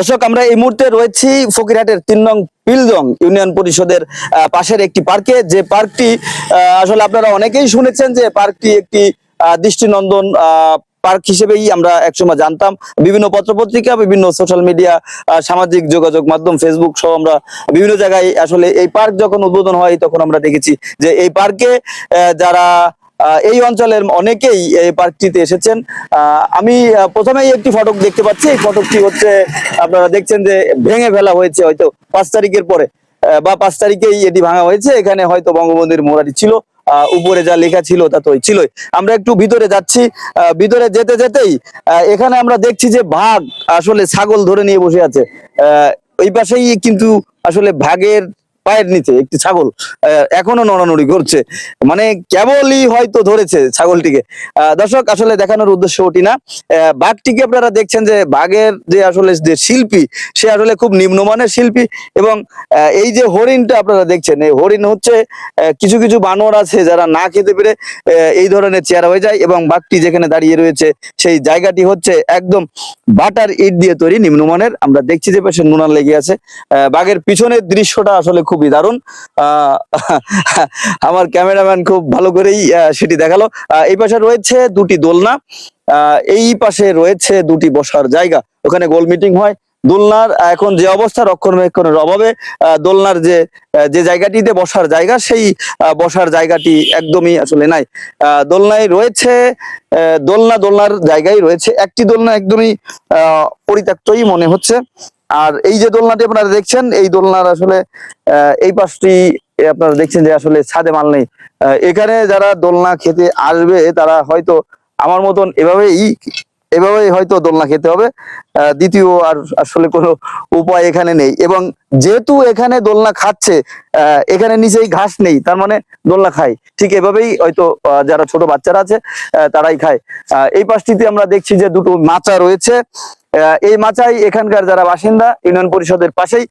দর্শক, আমরা এই মুহূর্তে রয়েছি ফকিরহাটের তিন নং পিলদং ইউনিয়ন পরিষদের পাশের একটি পার্কে। যে পার্কটি আসলে আপনারা অনেকেই শুনেছেন যে পার্কটি একটি দৃষ্টিনন্দন পার্ক হিসেবেই আমরা একসময় জানতাম। বিভিন্ন পত্রপত্রিকা, বিভিন্ন সোশ্যাল মিডিয়া সামাজিক যোগাযোগ মাধ্যম, ফেসবুক সহ আমরা বিভিন্ন জায়গায় আসলে এই পার্ক যখন উদ্বোধন হয়, তখন আমরা দেখেছি যে এই পার্কে যারা এই অঞ্চলের অনেকেই এই পার্কটিতে এসেছেন। আমি প্রথমেই একটি ফটক দেখতে পাচ্ছি। এই ফটকটি হচ্ছে, আপনারা দেখছেন যে ভেঙে ফেলা হয়েছে হয়তো পাঁচ তারিখের পরে। বা পাঁচ তারিখেই এটি ভাঙা হয়েছে। এখানে হয়তো বঙ্গবন্ধুর মোড়াটি ছিল। উপরে যা লেখা ছিল তা তো ছিলই। আমরা একটু ভিতরে যাচ্ছি। ভিতরে যেতে যেতেই এখানে আমরা দেখছি যে ভাগ আসলে ছাগল ধরে নিয়ে বসে আছে। ওই পাশেই কিন্তু আসলে ভাগের পায়ের নিচে, একটি ছাগল এখনও নড়ানড়ি করছে। মানে কেবলই হয়তো ধরেছে ছাগলটিকে। দর্শক, আসলে দেখানোর উদ্দেশ্য ওটি না। বাঘটিকে আপনারা দেখছেন যে বাঘের যে আসলে যে শিল্পী, সে আসলে খুব নিম্নমানের শিল্পী এবং এই যে হরিণটা আপনারা দেখছেন, এই হরিণ হচ্ছে কিছু কিছু বানর আছে যারা না খেতে পেরে এই ধরনের চেয়ার হয়ে যায় এবং বাঘটি যেখানে দাঁড়িয়ে রয়েছে, সেই জায়গাটি হচ্ছে একদম বাটার ইট দিয়ে তৈরি, নিম্নমানের। আমরা দেখছি যে পাশে নুনান লেগে আছে। বাঘের পিছনের দৃশ্যটা আসলে খুবই দারুণ। আমার ক্যামেরাম্যান খুব ভালো করেই সেটি দেখাল। এই পাশে রয়েছে দুটি দোলনা। এই পাশে রয়েছে দুটি বসার জায়গা। ওখানে গোল মিটিং হয়। দোলনার এখন যে অবস্থা, রক্ষণাবেক্ষণের অভাবে দোলনার যে যে জায়গাটিতে বসার জায়গা, সেই বসার জায়গাটি একদমই আসলে নাই। দোলনায় রয়েছে দোলনা দোলনার জায়গায় রয়েছে। একটি দোলনা একদমই পরিত্যক্তই মনে হচ্ছে। আর এই যে দোলনাটি আপনারা দেখছেন, এই দোলনার আসলে এই পাশটি আপনারা দেখছেন যে আসলে ছাদে মাল নেই। এখানে যারা দোলনা খেতে আসবে, তারা হয়তো আমার মতন এভাবেই এভাবেই হয়তো দোলনা খেতে হবে। দ্বিতীয় আর আসলে কোনো উপায় এখানে নেই। এবং যেহেতু এখানে দোলনা খাচ্ছে এখানে নিচেই ঘাস নেই, তার মানে দোলনা খায়। ঠিক এভাবেই হয়তো যারা ছোট বাচ্চারা আছে তারাই খায়। এই পাশটিতে আমরা দেখছি যে দুটো মাচা রয়েছে। এই মাচাই এখানকার যারা বাসিন্দা ইউনিয়ন পরিষদের পাশেই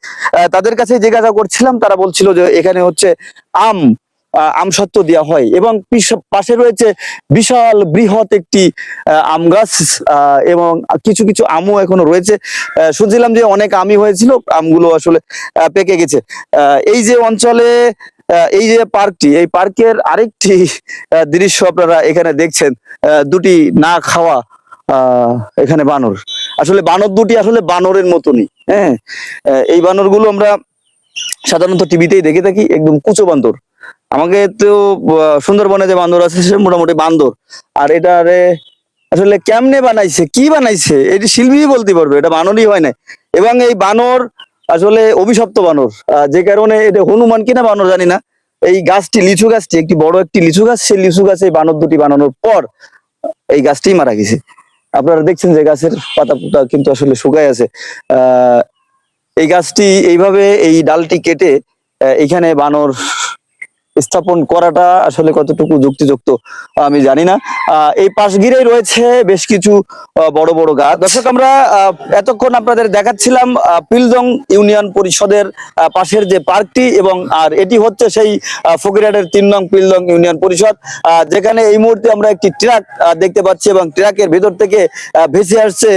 তাদের কাছে জিজ্ঞাসা করছিলাম তারা বলছিল যে এখানে হচ্ছে আম আহ, আম সত্ত্ব দেওয়া হয় এবং পাশে রয়েছে বিশাল বৃহৎ একটি আম গাছ এবং কিছু কিছু আমও এখনও রয়েছে। শুনছিলাম যে অনেক আমই হয়েছিল আমগুলো আসলে পেকে গেছে। এই যে অঞ্চলে এই যে পার্কটি এই পার্কের আরেকটি দৃশ্য আপনারা এখানে দেখছেন দুটি না খাওয়া এখানে বানর। আসলে বানর দুটি আসলে বানরের মতনই হ্যাঁ? এই বানরগুলো আমরা সাধারণত টিভিতেই দেখে থাকি, একদম কুচো বান্দর। আমাকে তো সুন্দরবনে যে বান্দর আছে, সে মোটামুটি বান্দর। আর এটা আসলে কেমনে বানাইছে, কি বানাইছে, এটি শিল্পী বলতে পারবে, এটা বানরই হয় না এবং এই বানর আসলে অভিশপ্ত বানর যে কারণে এটা হনুমান কিনা বানর জানি না। এই গাছটি, লিচু গাছটি, একটি বড় একটি লিচু গাছ, সেই লিচু গাছে বানর দুটি বানানোর পর এই গাছটি মারা গেছে। আপনারা দেখছেন যে গাছের পাতা পুতা কিন্তু আসলে শুকায় আছে। এই গাছটি এইভাবে এই ডালটি কেটে এখানে বানর স্থাপন করাটা আসলে কতটুকু যুক্তিযুক্ত, আমি জানি না। এই পাশ ঘিরেই রয়েছে বেশ কিছু বড় বড় গাছ। দর্শক, আমরা এতক্ষণ আপনাদের দেখাচ্ছিলাম পিলজং ইউনিয়ন পরিষদের পাশের যে পার্কটি এবং, আর এটি হচ্ছে সেই ফকিরহাটের তিন নং পিলজং ইউনিয়ন পরিষদ যেখানে এই মুহূর্তে আমরা একটি ট্রাক দেখতে পাচ্ছি এবং ট্রাকের ভেতর থেকে ভেসে আসছে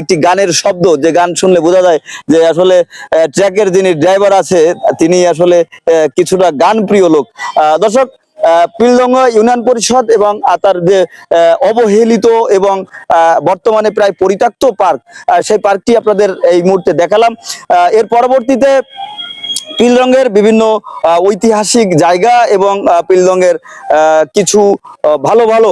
একটি গানের শব্দ। যে গান শুনলে বোঝা যায় যে আসলে ট্রাকের যিনি ড্রাইভার আছে, তিনি আসলে কিছুটা গান প্রিয় লোক। দর্শক পিলদঙ্গ ইউনিয়ন পরিষদ এবং তার যে অবহেলিত এবং বর্তমানে প্রায় পরিত্যক্ত পার্ক সেই পার্কটি আপনাদের এই মুহূর্তে দেখালাম। এর পরবর্তীতে পিলরঙ্গের বিভিন্ন ঐতিহাসিক জায়গা এবং আহ, কিছু ভালো ভালো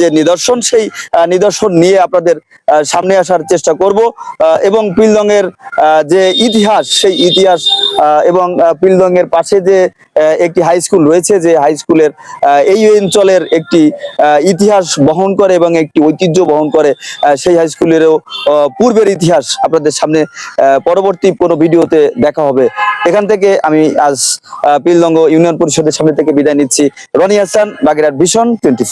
যে নিদর্শন সেই নিদর্শন নিয়ে আপনাদের সামনে আসার চেষ্টা করব। এবং পিলদঙ্গের আহ, যে ইতিহাস সেই ইতিহাস এবং আহ, পিলদঙ্গের পাশে যে একটি হাই স্কুল রয়েছে যে হাই স্কুলের এই অঞ্চলের একটি ইতিহাস বহন করে এবং একটি ঐতিহ্য বহন করে সেই হাই স্কুলেরও পূর্বের ইতিহাস আপনাদের সামনে পরবর্তী কোনো ভিডিওতে দেখা হবে। এখান থেকে আমি আজ পিলদঙ্গ ইউনিয়ন পরিষদের সামনে থেকে বিদায় নিচ্ছি। Roni Hasan Bagerhat vision twenty